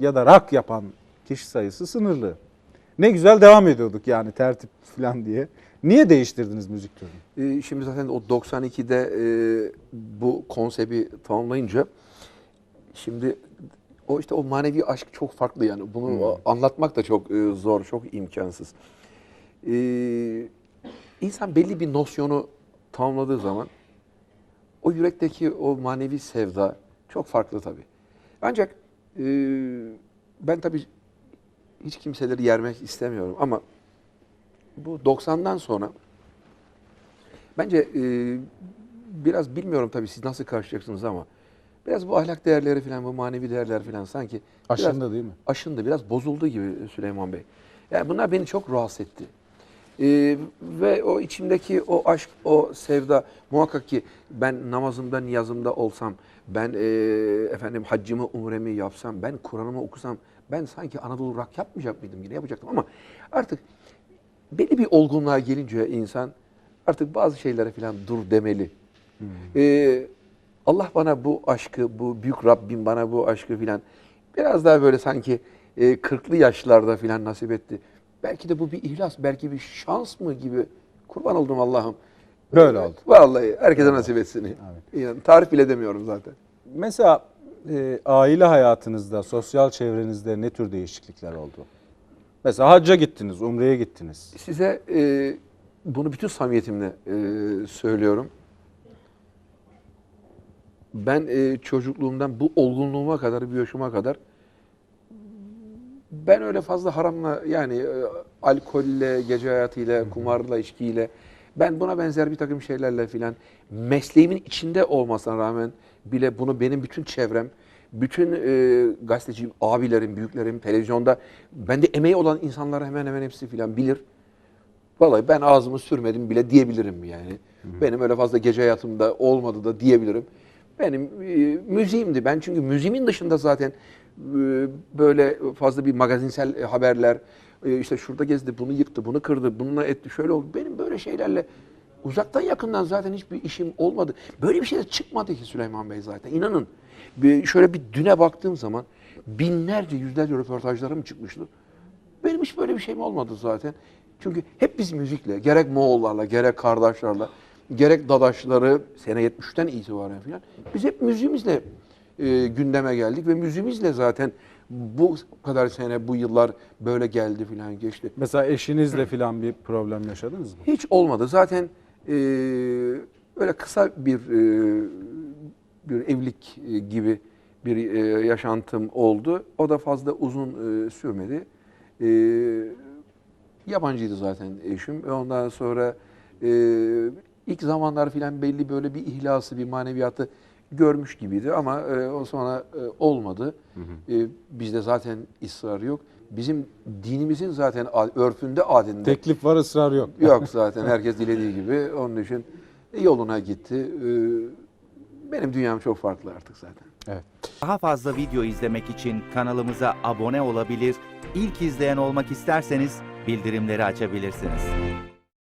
ya da rak yapan kişi sayısı sınırlı. Ne güzel devam ediyorduk yani tertip falan diye. Niye değiştirdiniz müzik türünü? Ee, Şimdi zaten o 92'de e, bu konsepti tamamlayınca şimdi o işte o manevi aşk çok farklı yani. Bunu anlatmak da çok e, zor, çok imkansız. Ee, insan belli bir nosyonu tamamladığı zaman o yürekteki o manevi sevda çok farklı tabii. Ancak e, ben tabii hiç kimseleri yermek istemiyorum ama bu 90'dan sonra Bence e, biraz bilmiyorum tabii siz nasıl karşılayacaksınız ama biraz bu ahlak değerleri falan, bu manevi değerler falan sanki biraz Aşında değil mi? aşındı, biraz bozuldu gibi Süleyman Bey. Yani bunlar beni çok rahatsız etti. E, ve o içimdeki o aşk, o sevda muhakkak ki ben namazımda, niyazımda olsam, ben e, efendim haccımı, umremi yapsam, ben Kur'an'ımı okusam, ben sanki Anadolu rock yapmayacak mıydım yine yapacaktım ama artık belli bir olgunluğa gelince insan artık bazı şeylere falan dur demeli. Ee, Allah bana bu aşkı, bu büyük Rabbim bana bu aşkı filan biraz daha böyle sanki e, 40'lı yaşlarda filan nasip etti. Belki de bu bir ihlas, belki bir şans mı gibi. Kurban oldum Allah'ım. Böyle oldu. Vallahi herkese nasip etsin. Yani tarif bile demiyorum zaten. Mesela e, aile hayatınızda, sosyal çevrenizde ne tür değişiklikler oldu? Mesela hacca gittiniz, umreye gittiniz. Size e, bunu bütün samimiyetimle e, söylüyorum. Ben e, çocukluğumdan bu olgunluğuma kadar, bu yaşıma kadar ben öyle fazla haramla yani e, alkolle, gece hayatıyla, kumarla, içkiyle ben buna benzer bir takım şeylerle filan mesleğimin içinde olmasına rağmen bile bunu benim bütün çevrem, bütün e, gazeteci abilerim, büyüklerim, televizyonda bende emeği olan insanlar hemen hemen hepsi filan bilir. Vallahi ben ağzımı sürmedim bile diyebilirim yani. Benim öyle fazla gece hayatımda olmadı da diyebilirim. Benim e, müziğimdi. Ben çünkü müziğimin dışında zaten e, böyle fazla bir magazinsel haberler, e, işte şurada gezdi, bunu yıktı, bunu kırdı, bununla etti, şöyle oldu. Benim böyle şeylerle uzaktan yakından zaten hiçbir işim olmadı. Böyle bir şey de çıkmadı ki Süleyman Bey zaten. İnanın. Bir, şöyle bir düne baktığım zaman binlerce, yüzlerce röportajlarım çıkmıştı. Benim hiç böyle bir şeyim olmadı zaten. Çünkü hep biz müzikle, gerek Moğollarla, gerek kardeşlerle, gerek dadaşları sene 70'ten itibaren filan biz hep müziğimizle e, gündeme geldik ve müziğimizle zaten bu kadar sene, bu yıllar böyle geldi filan geçti. Mesela eşinizle falan bir problem yaşadınız mı? Hiç olmadı. Zaten e, öyle kısa bir e, bir evlilik e, gibi bir e, yaşantım oldu. O da fazla uzun e, sürmedi. E, yabancıydı zaten eşim. Ondan sonra e, ilk zamanlar filan belli böyle bir ihlası, bir maneviyatı görmüş gibiydi ama e, o sonra e, olmadı. E, bizde zaten ısrar yok. Bizim dinimizin zaten örfünde, adetinde Teklif var, ısrar yok. Yok zaten herkes dilediği gibi. Onun için yoluna gitti. Ee, Benim dünyam çok farklı artık zaten. Evet. Daha fazla video izlemek için kanalımıza abone olabilir, ilk izleyen olmak isterseniz bildirimleri açabilirsiniz.